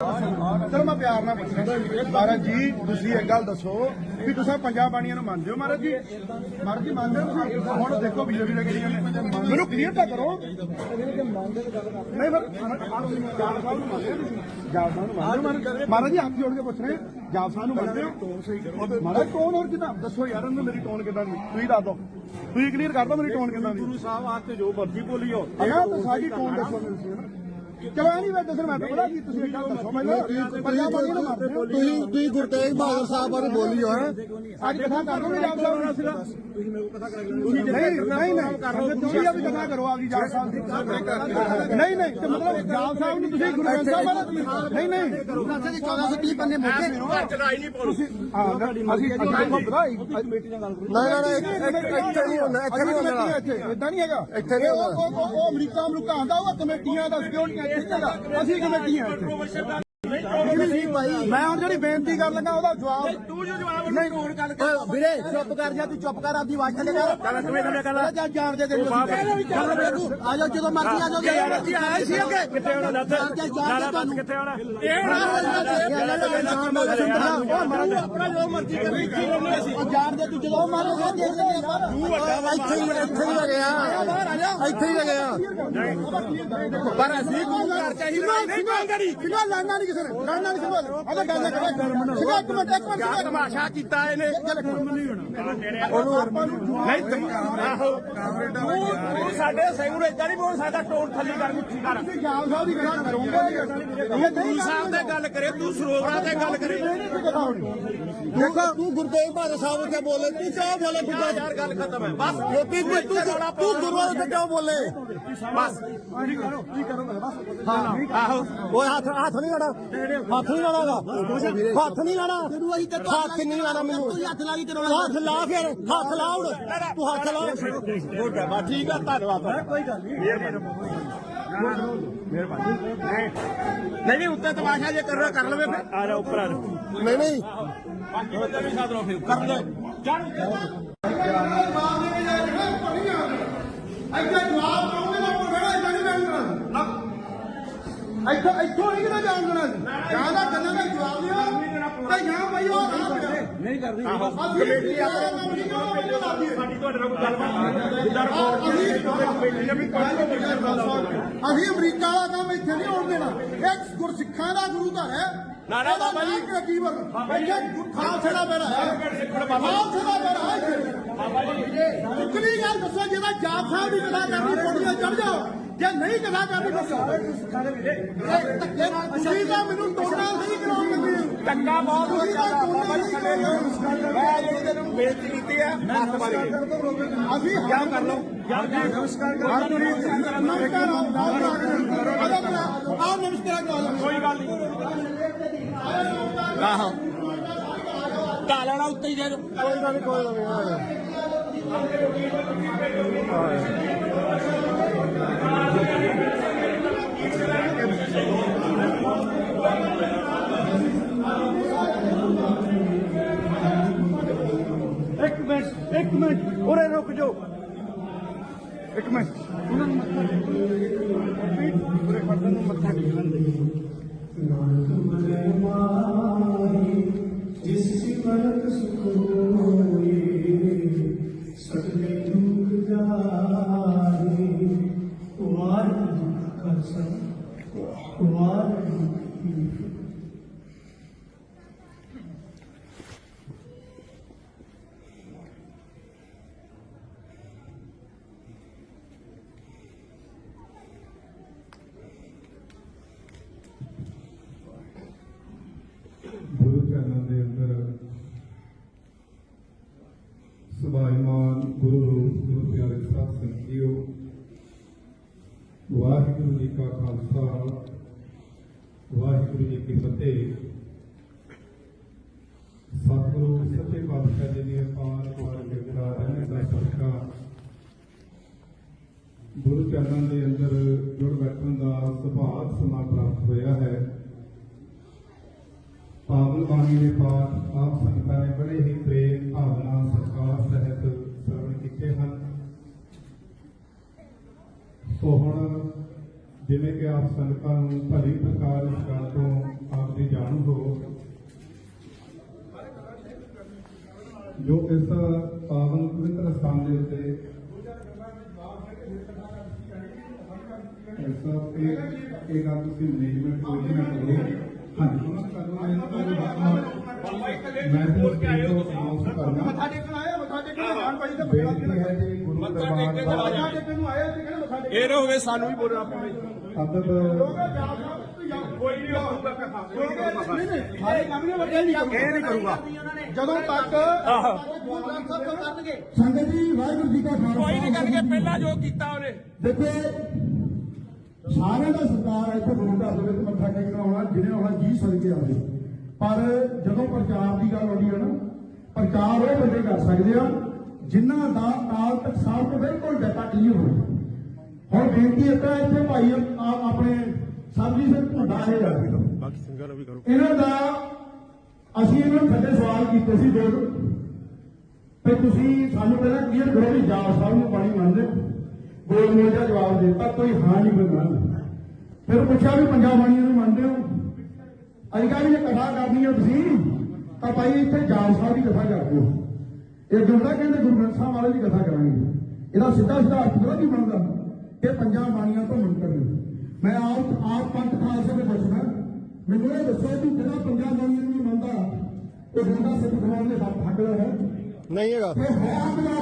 ਮੈਂ ਪਿਆਰ ਨਾਲ ਪੁੱਛਦਾ ਮਹਾਰਾਜ ਜੀ ਤੁਸੀਂ ਇੱਕ ਗੱਲ ਦੱਸੋ ਕਿ ਤੁਸੀਂ ਪੰਜਾਂ ਬਾਣੀਆਂ ਨੂੰ ਮੰਨਦੇ ਹੋ ਮਹਾਰਾਜ ਜੀ? ਮਹਾਰਾਜ ਜੀ ਮੰਨਦੇ ਹੋ ਤੁਸੀਂ? ਹੁਣ ਦੇਖੋ ਬੀਜੇਪੀ ਦੇ ਕਿਹੜੀਆਂ ਨੇ। ਮੈਨੂੰ ਕਲੀਅਰ ਤਾਂ ਕਰੋ। ਨਹੀਂ ਫਿਰ ਜਾਪ ਸਾਹਿਬ ਨੂੰ ਮੰਨਦੇ ਹੋ ਤੁਸੀਂ? ਜਾਪ ਸਾਹਿਬ ਨੂੰ ਮੰਨਦੇ ਹੋ ਮਹਾਰਾਜ ਜੀ ਹੱਥ ਜੋੜ ਕੇ ਪੁੱਛ ਰਹੇ। ਜਾਪ ਸਾਹਿਬ ਨੂੰ ਮੰਨਦੇ ਹੋ? ਮਹਾਰਾਜ ਟੋਨ ਹੋਰ ਕਿਦਾਂ ਦੱਸੋ ਯਾਰ ਇਹਨੂੰ ਮੇਰੀ ਟੋਨ ਕਿਦਾਂ ਦੀ? ਤੁਸੀਂ ਦੱਸ ਦਿਓ। ਤੁਸੀਂ ਕਲੀਅਰ ਕਰ ਦਿਓ ਮੇਰੀ ਟੋਨ ਕਿਦਾਂ ਦੀ? ਗੁਰੂ ਸਾਹਿਬ ਆਤੇ ਜੋ ਮਰਜ਼ੀ ਬੋਲੀ ਹੋ ਅਗਾ ਤਾਂ ਸਾਡੀ ਟੋਨ ਦੱਸੋ। ਮੈਨੂੰ ਚਲੋ ਇਹ ਨਹੀਂ ਮੈਂ ਦੱਸਣ ਮੈਂ ਪਤਾ ਕੀ ਤੁਸੀਂ ਇੱਕ ਗੱਲ ਦੱਸੋ ਮੈਨੂੰ। ਪੰਜਾਂ ਬਾਣੀਆਂ ਨੂੰ ਮੰਨਦੇ ਹੋ ਤੁਸੀਂ ਤੁਸੀਂ ਗੁਰੂ ਤੇਗ ਬਹਾਦਰ ਸਾਹਿਬ ਬਾਰੇ ਬੋਲੀ ਹੋ ਹੈ ਅੱਜ ਕਥਾ ਕਰ ਦੋਗੇ ਜਾਪ ਸਾਹਿਬ ਨਾਲ ਸੀਗਾ ਤੁਸੀਂ ਮੇਰੇ ਕੋਲ ਕਥਾ ਕਰਾ ਨਹੀਂ ਨਹੀਂ ਨਹੀਂ। ਤੁਸੀਂ ਆ ਵੀ ਕਥਾ ਕਰੋ ਆਪਦੀ ਜਾਪ ਸਾਹਿਬ ਦੀ। ਨਹੀਂ ਨਹੀਂ ਤੇ ਮਤਲਬ ਜਾਪ ਸਾਹਿਬ ਨੂੰ ਤੁਸੀਂ ਗੁਰੂ ਗ੍ਰੰਥ ਸਾਹਿਬ ਬਾਰੇ ਨਹੀਂ ਨਹੀਂ। ਦੀ 1430 ਪੰਨੇ ਮੋਟੇ ਪਾਉਣੀ ਹਾਂ ਅਸੀਂ ਅਸੀਂ ਦੇਖੋ ਪਤਾ ਕਮੇਟੀ ਨਾਲ ਗੱਲ ਕਰੋ। ਨਹੀਂ ਨਹੀਂ ਨਹੀਂ ਇੱਥੇ ਨਹੀਂ ਹੁੰਦਾ ਇੱਥੇ ਨਹੀਂ ਹੁੰਦਾ ਇਦਾਂ ਨਹੀਂ ਹੈਗਾ। ਇੱਥੇ ਨਹੀਂ ਉਹ- ਉਹ ਉਹ- ਉਹ ਅਮਰੀਕਾ ਅਮਰੀਕਾ ਆਂਦਾ ਉਹ ਕਮੇਟੀਆਂ ਦਾ ਸਿਕਿਉਰਟੀਆਂ ਇੱਥੇ ਨਹੀਂ ਹੈਗਾ ਅਸੀਂ ਇੱਥੇ? ਮੈਂ ਹੁਣ ਜਿਹੜੀ ਬੇਨਤੀ ਕਰਨ ਲੱਗਾ ਉਹਦਾ ਜਵਾਬ ਤੂੰ ਜੋ ਜਵਾਬ ਨਹੀਂ ਹੋਰ ਗੱਲ ਓਏ ਵੀਰੇ ਚੁੱਪ ਕਰ ਜਾ ਤੂੰ ਚੁੱਪ ਕਰ ਆਪਦੀ ਆਵਾਜ਼ ਥੱਲੇ ਕਰ। ਕਰ ਕਿਵੇਂ ਥੱਲੇ ਕਰ ਜਾ ਜਾਣ ਦੇ ਤੈਨੂੰ ਚੱਲ ਤੂੰ ਆ ਜਾ ਜਦੋਂ ਮਰਜ਼ੀ ਆ ਜਾ ਜਦੋਂ ਮਰਜ਼ੀ ਆਇਆ ਸੀ ਅੱਗੇ ਕਿੱਥੇ ਹੋਣਾ ਦੱਸ? ਦੇ ਤੁਹਾਨੂੰ ਕਿੱਥੇ ਹੋਣਾ? ਇਹ ਆਪਣਾ ਜੋ ਮਰਜ਼ੀ ਕਰੀ। ਉਹ ਜਾਣ ਦੇ ਤੂੰ ਜਦੋਂ ਮਾਰੇਗਾ ਦੇਖ ਲੈਂਦੇ ਆਪਾਂ ਇੱਥੇ ਹੀ ਇੱਥੇ ਹੀ ਲੱਗਿਆ ਇੱਥੇ ਹੀ ਲੱਗਿਆ ਪਰ ਅਸੀਂ ਕੋਈ ਘਰ ਚਾਹੀਦਾ ਨਹੀਂ ਕਿਹਨਾਂ ਲੜਨਾ ਨਹੀਂ ਕਿਸੇ ਨੇ। ਲੜਨਾ ਨਹੀਂ ਕਿਸੇ ਨੇ ਗੱਲ ਕਰੇ ਸਿਗਾ ਇੱਕ ਮਿੰਟ ਇੱਕ ਮਿੰਟ ਸਿਗਾ ਤਮਾਸ਼ਾ ਕੀਤਾ ਇਹਨੇ ਉਹਨੂੰ ਆਪਾਂ ਨੂੰ ਨਹੀਂ ਤਮ- ਆਹੋ ਤੂੰ ਤੂੰ ਸਾਡੇ ਸੈਗੂਰ ਇਦਾਂ ਨਹੀਂ ਬੋਲ ਸਾਡਾ ਟੋਨ ਥੱਲੀ ਕਰ ਮੁੱਠੀ ਕਰ ਤੁਸੀਂ ਜਾਲ ਸਾਹਿਬ ਦੀ ਗੱਲ ਕਰੋਗੇ ਇਹ ਗੁਰੂ ਸਾਹਿਬ ਤੇ ਗੱਲ ਕਰੇ ਤੂੰ ਸਰੋਵਰਾਂ ਤੇ ਗੱਲ ਕਰੇ ਦੇਖੋ ਤੂੰ ਗੁਰੂ ਤੇਗ ਬਹਾਦਰ ਸਾਹਿਬ ਉੱਤੇ ਬੋਲੇ ਤੂੰ ਕਿਉਂ ਬੋਲੇ ਤੂੰ ਯਾਰ ਗੱਲ ਖਤਮ ਹੈ ਬਸ ਲੋਕੀ ਤੂੰ ਤੂੰ ਤੂੰ ਗੁਰੂ ਉੱਤੇ ਕਿਉਂ ਬੋਲੇ ਬਸ ਆਹੋ ਓਏ ਹੱਥ ਹੱਥ ਨਹੀਂ ਲਾਣਾ ਹੱਥ ਨਹੀਂ ਲਾਣਾਗਾ ਹੱਥ ਨਹੀਂ ਲਾਣਾ ਤੈਨੂੰ ਅਸੀਂ ਤੇ ਹੱਥ ਨਹੀਂ ਲਾਣਾ ਮੈਨੂੰ। ਤੂੰ ਹੱਥ ਲਾ ਲਈ ਤੇਰਾ ਹੱਥ ਲਾ ਫਿਰ ਹੱਥ ਲਾ ਹੁਣ। ਤੂੰ ਹੱਥ ਲਾ। ਗੁੱਡ ਹੈ ਬਸ ਠੀਕ ਹੈ ਧੰਨਵਾਦ ਕੋਈ ਗੱਲ ਨਹੀਂ। ਨਹੀਂ ਨਹੀਂ ਉੱਤੇ ਤਮਾਸ਼ਾ ਜੇ ਕਰਨਾ ਕਰ ਲਵੇ ਫਿਰ। ਆ ਜਾ ਉੱਪਰ ਆ ਜਾ। ਨਹੀਂ ਨਹੀਂ। ਬਾਕੀ ਬੰਦੇ ਵੀ ਸਾਥ ਰਹੋ ਫਿਰ। ਕਰ ਲੈ। ਚੜ ਇੱਥੇ ਜਵਾਬ ਦਊਂਗੇ ਨਾ ਕੋਈ ਬੜਾ ਇੱਥੋਂ ਇੱਥੋਂ ਨਹੀਂ ਕਿਤੇ ਜਾਣ ਦੇਣਾ ਸੀ ਜਾਂ ਦਾ ਗੱਲਾਂ ਦਾ ਜਵਾਬ ਦਿਓ ਤੇ ਜਾਂ ਬਈ ਉਹ ਰਾਹ ਪਿਆ ਨਹੀਂ ਕਰਦੀ। ਅਸੀਂ ਕਮੇਟੀ ਆਪਣਾ ਕੰਮ ਨਹੀਂ ਕਰੋ ਸਾਡੀ ਤੁਹਾਡੇ ਨਾਲ ਕੋਈ ਗੱਲਬਾਤ ਨਹੀਂ ਜਿੱਦਾਂ ਰਿਪੋਰਟ ਕਮੇਟੀ ਨੇ ਵੀ ਕੱਢ ਕੇ ਅਸੀਂ ਅਮਰੀਕਾ ਵਾਲਾ ਕੰਮ ਇੱਥੇ ਨਹੀਂ ਹੋਣ ਦੇਣਾ। ਇਹ ਗੁਰਸਿੱਖਾਂ ਦਾ ਗੁਰੂ ਘਰ ਹੈ। ਨਾ, ਨਾ, ਬਾਬਾ ਜੀ। ਕੀ ਵਰ ਇੱਥੇ ਖਾਲਸੇ ਦਾ ਬੇੜਾ ਹੈ। ਖਾਲਸੇ ਦਾ ਬੇੜਾ ਹੈ। ਬਾਬਾ ਜੀ। ਉਕਲੀ ਗੱਲ ਦੱਸੋ ਜਿਹਦਾ ਜਾਪ ਸਾਹਿਬ ਦੀ ਕਥਾ ਕਰਨੀ ਪੌੜੀਆਂ ਚੜ ਜਾਓ। ਜੇ ਨਹੀਂ ਕਥਾ ਕਰਨੀ ਦੱਸੋ ਤੁਸੀਂ ਤਾਂ ਮੈਨੂੰ ਟੋਟਾ ਨਹੀਂ ਹੋ। ਟੱਕਾ ਬਹੁਤ ਤੁਸੀਂ ਤਾਂ ਬਾਬਾ ਜੀ ਲਓ ਲੱਗੇ ਮੈਂ ਜਿਹੜੀ ਤੈਨੂੰ ਬੇਇੱਜ਼ਤੀ ਕੀਤੀ ਹੈ ਹੱਥ ਮਾਰੀ ਅਸੀਂ ਕਿਆ ਕਰ ਲਓ? ਯਾਰ ਜੀ ਨਮਸਕਾਰ ਨਮਸਕਾਰ ਆਹ ਨਮਸਕਾਰ ਕਰਾ। ਕੋਈ ਗੱਲ ਨਹੀਂ। ਆਹੋ। ਢਾ ਲੈਣਾ ਉੱਤੇ ਹੀ ਜੇ ਕੋਈ ਗੱਲ ਕੋਈ ਗੱਲ ਇੱਕ ਮਿੰਟ ਇੱਕ ਮਿੰਟ ਉਰੇ ਰੁਕ ਜਾਓ। ਇੱਕ ਮਿੰਟ। ਉਹਨਾਂ ਨੂੰ ਮੱਥਾ ਟੇਕਣ ਉਰੇ ਫੜਨ ਨੂੰ ਮੱਥਾ ਟੇਕਣ ਦੇ। ਜਿਸ ਮਨਕ ਸੁਖ ਹੋਏ ਸਗਲੇ ਦੁਖ ਜਾਏ ਵਾਰ ਦੁਖ ਕਰਸਾ ਵਾਰ ਦੁਖ ਗੁਰੂ ਕਾ ਖਾਲਸਾ ਵਾਹਿਗੁਰੂ ਜੀ ਕੀ ਫਤਿਹ ਸਤਿਗੁਰੂ ਸੱਚੇ ਪਾਤਸ਼ਾਹ ਜੀ ਦੀ ਅਪਾਰ ਅਪਾਰ ਕਿਰਪਾ ਰਹਿਣ ਦਾ ਸਦਕਾ ਗੁਰੂ ਚਰਨਾਂ ਦੇ ਅੰਦਰ ਜੁੜ ਬੈਠਣ ਦਾ ਸੁਭਾਗ ਸਮਾਂ ਪ੍ਰਾਪਤ ਹੋਇਆ ਹੈ ਪਾਵਨ ਬਾਣੀ ਦੇ ਪਾਠ ਆਪ ਸੰਗਤਾਂ ਨੇ ਬੜੇ ਹੀ ਪ੍ਰੇਮ ਭਾਵਨਾ ਸਤਿਕਾਰ ਸਹਿਤ ਸਰਵਣ ਕੀਤੇ ਹਨ ਸੋ ਹੁਣ ਜਿਵੇਂ ਕਿ ਆਪ ਸੰਗਤਾਂ ਨੂੰ ਭਲੀ ਪ੍ਰਕਾਰ ਇਸ ਗੱਲ ਤੋਂ ਆਪ ਦੀ ਜਾਣੂ ਹੋ। ਜੋ ਇਸ ਪਾਵਨ ਪਵਿੱਤਰ ਸਥਾਨ ਦੇ ਉੱਤੇ ਇਹ ਗੱਲ ਤੁਸੀਂ ਮੈਨੇਜਮੈਂਟ ਕੋਈ ਨਾ ਕਰੋ। ਹਾਂਜੀ। ਉਹਨਾਂ ਕਰਨਾ ਇਹਨਾਂ ਦਾ ਮੈਂ ਤੁਹਾਨੂੰ ਅਨਾਉਂਸ ਕਰਨਾ। ਮੱਥਾ ਟੇਕਣ ਆਇਆ ਮੱਥਾ ਟੇਕਣ ਆਇਆ ਭਾਈ ਦਾ ਇਹ ਨਹੀਂ ਕਰੂਗਾ। ਜਦੋਂ ਤੱਕ ਸੰਗਤ ਜੀ ਵਾਹਿਗੁਰੂ ਜੀ ਕਾ ਖਾਲਸਾ। ਕੋਈ ਨਹੀਂ ਕਰਕੇ ਪਹਿਲਾਂ ਜੋ ਕੀਤਾ ਉਹਨੇ। ਦੇਖੋ ਸਾਰਿਆਂ ਦਾ ਸਰਕਾਰ ਇੱਥੇ ਗੁਰਦਾ ਦੇ ਵਿੱਚ ਮੱਥਾ ਟੇਕਣ ਆਉਣਾ ਜਿਹਨੇ ਆਉਣਾ ਜੀ ਸਦਕੇ ਆਵੇ। ਪਰ ਜਦੋਂ ਪ੍ਰਚਾਰ ਦੀ ਗੱਲ ਆਉਂਦੀ ਹੈ ਨਾ ਪ੍ਰਚਾਰ ਉਹ ਬੰਦੇ ਕਰ ਸਕਦੇ ਆ ਜਿਨ੍ਹਾਂ ਦਾ ਕਾਲ ਤੱਕ ਸਾਹਿਬ ਤੋਂ ਬਿਲਕੁਲ ਡਾਟਾ ਕਲੀਅਰ ਹੋਵੇ। ਹੁਣ ਬੇਨਤੀ ਹੈ ਤਾਂ ਇੱਥੇ ਭਾਈ ਆਪਣੇ ਸਾਬਜੀ ਸਿੰਘ ਤੁਹਾਡਾ ਇਹ ਆ ਬਾਕੀ ਸਿੰਘਾਂ ਵੀ ਕਰੋ। ਇਹਨਾਂ ਦਾ ਅਸੀਂ ਇਹਨਾਂ ਨੂੰ ਥੱਲੇ ਸਵਾਲ ਕੀਤੇ ਸੀ ਦੋ ਤੇ ਤੁਸੀਂ ਸਾਨੂੰ ਪਹਿਲਾਂ ਕਲੀਅਰ ਕਰੋ ਵੀ ਜਾਲ ਸਾਹਿਬ ਨੂੰ ਪਾਣੀ ਮੰਨਦੇ ਹੋ? ਗੋਲ ਮੋਲ ਦਾ ਜਵਾਬ ਦਿੱਤਾ ਕੋਈ ਹਾਂ ਨਹੀਂ ਕੋਈ ਮੰਨਦਾ ਫਿਰ ਪੁੱਛਿਆ ਵੀ ਪੰਜਾਬ ਬਾਣੀਆਂ ਨੂੰ ਮੰਨਦੇ ਹੋ? ਅਸੀਂ ਕਿਹਾ ਵੀ ਕਥਾ ਕਰਨੀ ਹੈ ਤੁਸੀਂ ਤਾਂ ਭਾਈ ਇੱਥੇ ਜਾਲ ਸਾਹਿਬ ਦੀ ਕਥਾ ਕਰ ਦਿਓ। ਇਹ ਜੁੜਦਾ ਕਹਿੰਦੇ ਗੁਰੂ ਗ੍ਰੰਥ ਸਾਹਿਬ ਵਾਲੇ ਦੀ ਕਥਾ ਕਰਾਂਗੇ। ਇਹਦਾ ਸਿੱਧਾ ਸਿੱਧਾ ਅਰਥ ਪਤਾ ਕੀ ਬਣਦਾ। ਕਿ ਪੰਜਾਬ ਬਾਣੀਆਂ ਤੋਂ ਮੁਨਕਰ ਨੇ ਮੈਂ ਆਪ ਆਪ ਪੰਥ ਖਾਲਸੇ ਦੇ ਪੁੱਛਣਾ ਮੈਨੂੰ ਇਹ ਦੱਸੋ ਕਿ ਜਿਹੜਾ ਪੰਜਾਬ ਬਾਣੀਆਂ ਨੂੰ ਮੰਨਦਾ ਉਹ ਬੰਦਾ ਸਿੱਖ ਖਵਾਉਣ ਦੇ ਹੱਕ ਹੱਕ ਦਾ ਹੈ? ਨਹੀਂ ਹੈਗਾ। ਇਹ ਹੈ ਆਪਣਾ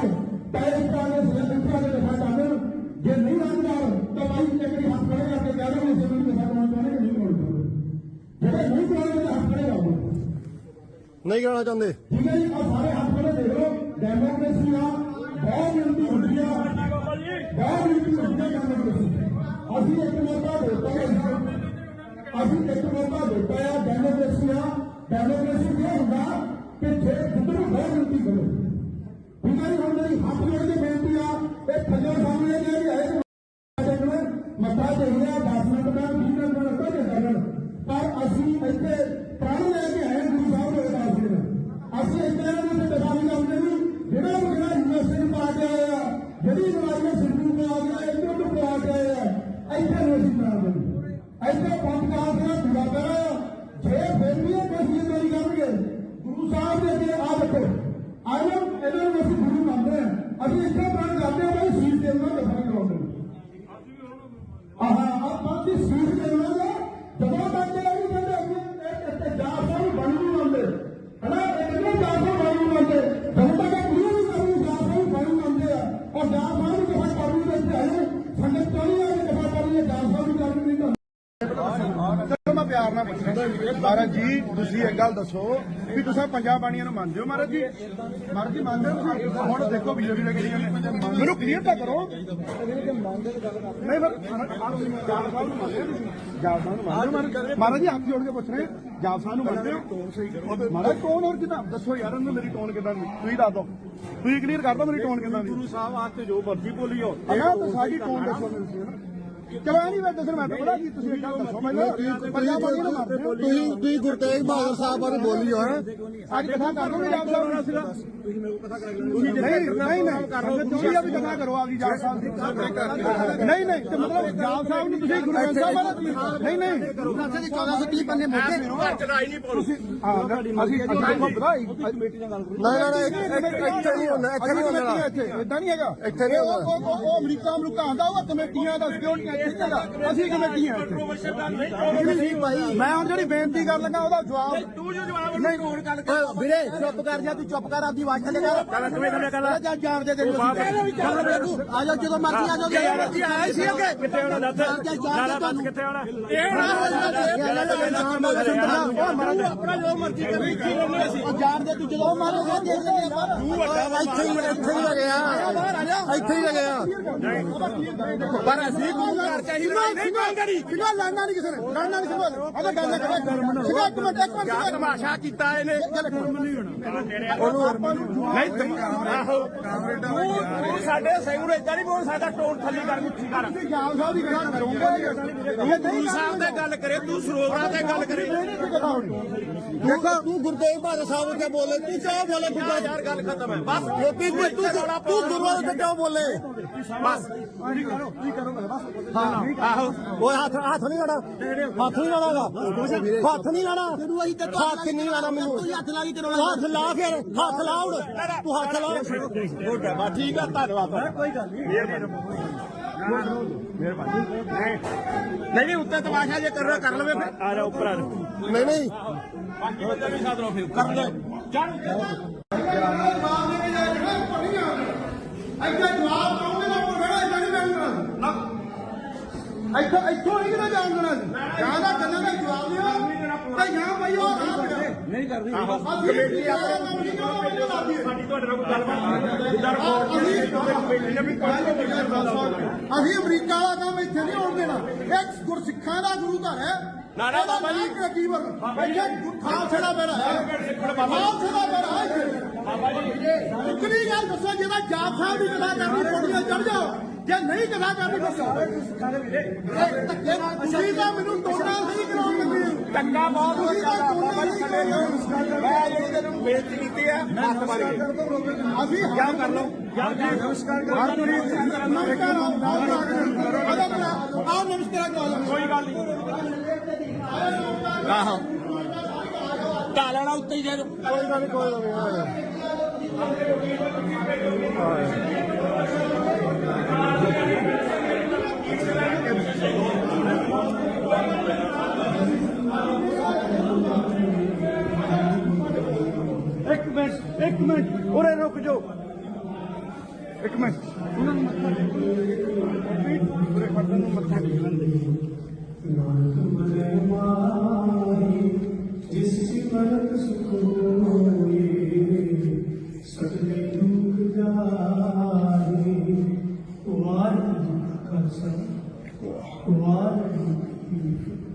ਕਾਂਗਰਸ ਦੇ ਮਿੱਤਰਾਂ ਦੇ ਦਿਖਾ ਚਾਹੁੰਦੇ ਨੇ ਜੇ ਨਹੀਂ ਮੰਨਦਾ ਤਾਂ ਭਾਈ ਜਿਹੜੀ ਹੱਥ ਖੜੇ ਕਰਕੇ ਕਹਿ ਰਹੇ ਨੇ ਜਿਵੇਂ ਦਿਖਾ ਕਰਾਉਣਾ ਚਾਹੁੰਦੇ ਕਿ ਨਹੀਂ ਚਾਹੁੰਦੇ ਜਿਹੜੇ ਨਹੀਂ ਕਰਾਉਣੇ ਤਾਂ ਹੱਥ ਖੜੇ ਰਹੋ ਨਹੀਂ ਕਰਾਉਣਾ ਚਾਹੁੰਦੇ। ਠੀਕ ਹੈ ਜੀ ਆ ਸਾਰੇ ਹੱਥ ਖੜੇ ਦੇਖ ਲਓ। ਡੈਮੋਕ੍ਰੇਸੀ ਆ ਬਹੁਤ ਮਿਲਦੀ ਹੁੰਦੀ ਆ। ਬਹੁਤ ਮਿਲਦੀ ਹੁੰਦੀ ਆ ਡੈਮੋਕ੍ਰੇਸੀ ਅਸੀਂ ਇੱਕ ਮੌਕਾ ਦਿੱਤਾ ਹੈ ਅਸੀਂ ਇੱਕ ਮੌਕਾ ਦਿੱਤਾ ਹੈ ਡੈਮੋਕ੍ਰੇਸੀ ਆ। ਡੈਮੋਕ੍ਰੇਸੀ ਇਹ ਹੁੰਦਾ ਕਿ ਜੇ ਜਿੱਧਰ ਬਹੁਤ ਮਿਲਦੀ ਕਰੋ ਠੀਕ ਹੁਣ ਮੇਰੀ ਹੱਥ ਜੋੜ ਕੇ ਬੇਨਤੀ ਆ, ਇਹ ਥੱਲੇ ਸਾਹਮਣੇ ਜੇ ਵੀ ਆਏ ਮੱਥਾ ਟੇਕਣਾ। 10 ਮਿੰਟ ਦਾ 20 ਮਿੰਟ ਦਾ ਅੱਧਾ ਘੰਟਾ ਕਰਨ ਪਰ ਅਸੀਂ ਇੱਥੇ ਪ੍ਰਣ ਲੈ ਕੇ ਆਏ ਗੁਰੂ ਸਾਹਿਬ ਦੇ ਅਰਦਾਸ ਦੇ ਅਸੀਂ ਇੱਥੇ ਇਹਨਾਂ ਨੂੰ ਦਿਖਾਈ ਕਰਦੇ ਨਹੀਂ ਜਿਹੜਾ ਵੀ ਜਿਹੜਾ ਯੂਨੀਵਰਸਿਟੀ ਨੂੰ ਪਾ ਕੇ ਆਇਆ ਜਿਹੜੀ ਬਿਮਾਰੀਆਂ ਸਿੱਧੂ ਨੂੰ ਆ ਗਿਆ ਇੱਧਰ ਤੋਂ ਪਾ ਕੇ ਆਇਆ। ਇੱਥੇ ਨੂੰ ਅਸੀਂ ਬਣਾ ਦਿੰਦੇ ਇੱਥੇ ਪੰਪ ਕਾਲ ਦਾ ਪੂਰਾ ਕਰਾ ਔਰ ਜਾ ਸਾਹਿਬ ਨੂੰ ਕਿਹਾ ਕਰਨੀ ਦੇ ਇੱਥੇ ਆਏ ਸੰਗਤ ਚਾਹੀ ਆ ਕਿ ਕਿਹਾ ਕਰਨੀ ਹੈ ਜਾ ਸਾਹਿਬ ਨੂੰ ਕਰਨੀ ਨਹੀਂ ਚਲੋ ਮੈਂ ਪਿਆਰ ਨਾਲ ਪੁੱਛਦਾ ਮਹਾਰਾਜ ਜੀ ਤੁਸੀਂ ਇੱਕ ਗੱਲ ਦੱਸੋ ਵੀ ਤੁਸੀਂ ਪੰਜਾਬ ਬਾਣੀਆਂ ਨੂੰ ਮੰਨਦੇ ਹੋ ਮਹਾਰਾਜ ਜੀ ਮਹਾਰਾਜ ਜੀ ਮੰਨਦੇ ਹੋ ਤੁਸੀਂ? ਹੁਣ ਦੇਖੋ ਬੀਜੇਪੀ ਦੇ ਕਿਹੜੀਆਂ ਨੇ ਮੈਨੂੰ ਕਲੀਅਰ ਤਾਂ ਕਰੋ ਨਹੀਂ ਫਿਰ ਜਾਲ ਸਾਹਿਬ ਨੂੰ ਮੰਨਦੇ ਹੋ ਮਹਾਰਾਜ? ਮਹਾਰਾਜ ਜੀ ਹੱਥ ਜੋੜ ਕੇ ਪੁੱਛ ਰਹੇ ਜਾਲ ਸਾਹਿਬ ਨੂੰ ਮੰਨਦੇ ਹੋ? ਮਹਾਰਾਜ ਕੌਣ ਹੋਰ ਕਿਦਾਂ? ਦੱਸੋ ਯਾਰ ਇਹਨੂੰ ਮੇਰੀ ਟੋਨ ਕਿਦਾਂ ਦੀ? ਤੁਸੀਂ ਦੱਸ ਦਿਓ। ਤੁਸੀਂ ਕਲੀਅਰ ਕਰ ਦਿਓ ਮੇਰੀ ਟੋਨ ਕਿਦਾਂ ਦੀ? ਗੁਰੂ ਸਾਹਿਬ ਆਤੇ ਜੋ ਮਰਜ਼ੀ ਬੋਲੀਓ। ਅਗਾ ਤਾਂ ਸਾਡੀ ਟੋਨ ਦੱਸੋ ਮੈਨੂੰ। ਚਲੋ ਇਹ ਨਹੀਂ? ਮੈਂ ਦੱਸਣ ਮੈਂ ਤਾਂ ਪਤਾ ਕੀ ਤੁਸੀਂ ਇੱਕ ਗੱਲ ਦੱਸੋ ਮੈਨੂੰ ਪੰਜਾਬ ਬਾਣੀਆਂ ਨੂੰ ਮੰਨਦੇ ਹੋ? ਤੁਸੀਂ ਤੁਸੀਂ ਗੁਰੂ ਤੇਗ ਬਹਾਦਰ ਸਾਹਿਬ ਬਾਰੇ ਬੋਲੀ ਹੋ ਹੈ ਅੱਜ ਕਥਾ ਕਰ ਦੋਗੇ ਜਾਪ ਸਾਹਿਬ ਨਾਲ ਸੀਗਾ। ਤੁਸੀਂ ਮੇਰੇ ਕੋਲ ਕਥਾ ਕਰਾ ਨਹੀਂ ਨਹੀਂ ਨਹੀਂ ਚਾਹੁੰਦੀ ਆ ਵੀ ਕਥਾ ਕਰੋ ਆਪਦੀ ਜਾਪ ਸਾਹਿਬ ਦੀ। ਨਹੀਂ ਨਹੀਂ ਤੇ ਮਤਲਬ ਜਾਪ ਸਾਹਿਬ ਨੂੰ ਤੁਸੀਂ ਗੁਰੂ ਗ੍ਰੰਥ ਸਾਹਿਬ ਵਾਲਾ ਨਹੀਂ ਨਹੀਂ। ਗੁਰੂ ਗ੍ਰੰਥ ਸਾਹਿਬ ਦੇ 1430 ਪੰਨੇ ਮੋਢੇ ਚੜਾਈ ਨਹੀਂ ਪਾਉਣੀ ਹਾਂ ਅਸੀਂ ਅਸੀਂ ਦੇਖੋ ਪਤਾ ਕਮੇਟੀ ਨਾਲ ਗੱਲ ਕਰੋ ਨਹੀਂ ਨਹੀਂ ਨਹੀਂ ਇੱਥੇ ਨਹੀਂ ਹੁੰਦਾ ਇੱਥੇ ਨਹੀਂ ਹੁੰਦਾ ਇੱਥੇ। ਇਦਾਂ ਨਹੀਂ ਹੈਗਾ। ਇੱਥੇ ਨਹੀਂ ਇਹ ਉਹ- ਉਹ ਉਹ- ਉਹ ਅਮਰੀਕਾ ਅਮਰੀਕਾ ਆਂਦਾ ਉਹ ਕਮੇਟੀਆਂ ਦਾ ਸਿਕਿਉਰਿਟੀ ਅਸੀਂ ਕਮੇਟੀਆਂ ਇੱਥੇ ਮੈਂ ਹੁਣ ਜਿਹੜੀ ਬੇਨਤੀ ਕਰਨ ਲੱਗਾ ਉਹਦਾ ਜਵਾਬ ਤੂੰ ਜੋ ਜਵਾਬ ਨਹੀਂ ਹੋਰ ਗੱਲ ਓਏ ਵੀਰੇ ਚੁੱਪ ਕਰ ਜਾ ਤੂੰ ਚੁੱਪ ਕਰ ਆਪਦੀ ਆਵਾਜ਼ ਥੱਲੇ ਕਰ ਚੱਲ ਕਿਵੇਂ ਥੱਲੇ ਕਰ ਜਾ ਜਾਣ ਦੇ ਦੇ ਚੱਲ ਤੂੰ ਆ ਜਾ ਜਦੋਂ ਮਰਜ਼ੀ ਆ ਜਾ ਮਰਜ਼ੀ ਆਇਆ ਸੀ ਅੱਗੇ ਕਿੱਥੇ ਹੋਣਾ ਦੱਸ ਨਾਲਾ ਬੱਸ ਕਿੱਥੇ ਹੋਣਾ ਇਹ ਆਪਣਾ ਜੋ ਮਰਜ਼ੀ ਕਰੀ ਉਹ ਜਾਣ ਦੇ ਤੂੰ ਜਦੋਂ ਮਾਰੇਗਾ ਦੇਖ ਆਪਾਂ ਤੂੰ ਵੱਡਾ ਇੱਥੇ ਹੀ ਇੱਥੇ ਹੀ ਲੱਗਿਆ ਇੱਥੇ ਹੀ ਲੱਗਿਆ ਪਰ ਅਸੀਂ ਕੋਈ ਕਰ ਚਾਹੀਦਾ ਨਹੀਂ ਮੰਗੜੀ ਕਿਹਨਾਂ ਲੜਨਾ ਨਹੀਂ ਕਿਸੇ ਨੇ। ਲੜਨਾ ਨਹੀਂ ਕਿਸੇ ਨੇ ਉਹਦਾ ਗੱਲ ਕਰੇ ਸਿਗਾ ਇੱਕ ਮਿੰਟ ਇੱਕ ਮਿੰਟ ਤਮਾਸ਼ਾ ਕੀਤਾ ਇਹਨੇ। ਨਹੀਂ ਤਮ- ਆਹੋ। ਤੂੰ ਤੂੰ ਸਾਡੇ ਸੈਗੂਰ ਇਦਾਂ ਨਹੀਂ ਬੋਲ ਸਕਦਾ ਟੋਨ ਥੱਲੀ ਕਰ ਮੁੱਠੀ ਕਰ। ਜਾਪ ਸਾਹਿਬ ਦੀ ਗੱਲ ਕਰੋਗੇ। ਤੂੰ ਸਾਹਿਬ ਤੇ ਗੱਲ ਕਰੇ ਤੂੰ ਸਰੋਵਰਾਂ ਤੇ ਗੱਲ ਕਰੇ। ਦੇਖੋ ਤੂੰ ਗੁਰਤੇਗ ਬਹਾਦਰ ਸਾਹਿਬ ਉੱਤੇ ਬੋਲੇ ਤੂੰ ਕਿਉਂ ਬੋਲੇ ਗੁਰਦਾ ਯਾਰ ਗੱਲ ਖਤਮ ਹੈ। ਬਸ। ਲੋਕੀ ਤੂੰ ਤੂੰ ਤੂੰ ਉੱਤੇ ਕਿਉਂ ਬੋਲੇ। ਬਸ। ਆਹੋ। ਓਏ ਹੱਥ ਹੱਥ ਨਹੀਂ ਲਾਣਾ ਹੱਥ ਨਹੀਂ ਲਾਣਾਗਾ ਹੱਥ ਨਹੀਂ ਲਾਣਾ ਹੱਥ ਨਹੀਂ ਲਾਣਾ ਮੈਨੂੰ। ਹੱਥ ਲਾ ਕੇ ਹੱਥ ਲਾ ਫਿਰ ਹੱਥ ਲਾ ਹੁਣ। ਤੂੰ ਹੱਥ ਲਾ। ਹੋ ਗਿਆ ਬਸ ਠੀਕ ਹੈ ਧੰਨਵਾਦ। ਕੋਈ ਗੱਲ ਨਹੀਂ। ਨਹੀਂ ਨਹੀਂ ਉੱਤੇ ਤਮਾਸ਼ਾ ਜੇ ਕਰਨਾ ਕਰ ਲਵੇ ਫਿਰ। ਆ ਜਾ ਉੱਪਰ ਆ ਜਾ। ਨਹੀਂ ਨਹੀਂ। ਬਾਕੀ ਬੰਦੇ ਵੀ ਸਾਥ ਰਹੋ ਫਿਰ। ਕਰ ਲੈ। ਚੱਲ। ਇੱਥੇ ਜਵਾਬ ਦਊਂਗੇ ਨਾ ਕੋਈ ਬੜਾ ਇੱਦਾਂ ਨਹੀਂ ਮੈਂ ਇੱਥੋਂ ਇੱਥੋਂ ਨਹੀਂ ਕਿਤੇ ਜਾਣ ਦੇਣਾ ਸੀ ਜਾਂ ਦਾ ਗੱਲਾਂ ਦਾ ਜਵਾਬ ਦਿਓ ਤੇ ਜਾਂ ਬਈ ਉਹ ਰਾਹ ਪਿਆ ਨਹੀਂ ਕਰਦੀ। ਅਸੀਂ ਕਮੇਟੀ ਆਪਣਾ ਕਰਨਾ ਸਾਡੀ ਤੁਹਾਡੇ ਨਾਲ ਗੱਲਬਾਤ ਜਿੱਦਾਂ ਕਮੇਟੀ ਨੇ ਵੀ ਕੱਢ ਕੇ ਅਸੀਂ ਅਮਰੀਕਾ ਵਾਲਾ ਕੰਮ ਇੱਥੇ ਨਹੀਂ ਹੋਣ ਦੇਣਾ। ਇਹ ਗੁਰਸਿੱਖਾਂ ਦਾ ਗੁਰੂ ਘਰ ਹੈ। ਨਾ, ਨਾ, ਬਾਬਾ ਜੀ। ਕੀ ਵਰ ਇੱਥੇ ਖਾਲਸੇ ਦਾ ਬੇੜਾ ਹੈ ਖਾਲਸੇ ਦਾ ਬੇੜਾ ਹੈ ਬਾਬਾ ਜੀ ਇਕਲੀ ਗੱਲ ਦੱਸੋ ਜਿਹਦਾ ਜਾਪ ਸਾਹਿਬ ਦੀ ਕਥਾ ਕਰਨੀ ਪੌੜੀਆਂ ਚੜ ਜਾਓ ਜੇ ਨਹੀਂ ਕਥਾ ਕਰਨੀ ਦੱਸੋ ਤੁਸੀਂ ਤਾਂ ਮੈਨੂੰ ਟੋਟਾ ਨਹੀਂ ਕਰਾਉਣ ਲੱਗੇ ਹੋ। ਟੱਕਾ ਬਹੁਤ ਹੋਇਆ ਟੋਟਾ ਬਾਬਾ ਜੀ ਮੈਂ ਜਿਹੜੀ ਤੈਨੂੰ ਬੇਇੱਜ਼ਤੀ ਕੀਤੀ ਹੈ ਹੱਥ ਮਾਰੀ ਅਸੀਂ ਕਿਆ ਕਰ ਲਓ ਨਮਸਕਾਰ ਨਮਸਕਾਰ ਆਓ ਨਮਸਕਾਰ ਕਰਾ ਕੋਈ ਗੱਲ ਨਹੀਂ ਆਹੋ। ਢਾ ਲੈਣਾ ਉੱਤੇ ਹੀ ਜੇ ਕੋਈ ਗੱਲ ਨਹੀਂ ਕੋਈ ਗੱਲ ਨਹੀਂ ਇੱਕ ਮਿੰਟ ਇੱਕ ਮਿੰਟ ਉਰੇ ਰੁਕ ਜਾਓ। ਇੱਕ ਮਿੰਟ। ਉਹਨਾਂ ਨੂੰ ਮੱਥਾ ਟੇਕੋ। ਉਰੇ ਫੜਨ ਨੂੰ ਮੱਥਾ ਟੇਕਣ ਦੇ ਜਿਸ ਸਿਮਰਤ ਸੁਖ ਹੋਏ ਸਗਲੇ ਦੁਖ ਜਾਏ ਵਾਰ ਦੁਖ ਕਰਸਨ ਵਾਰ ਦੁਖ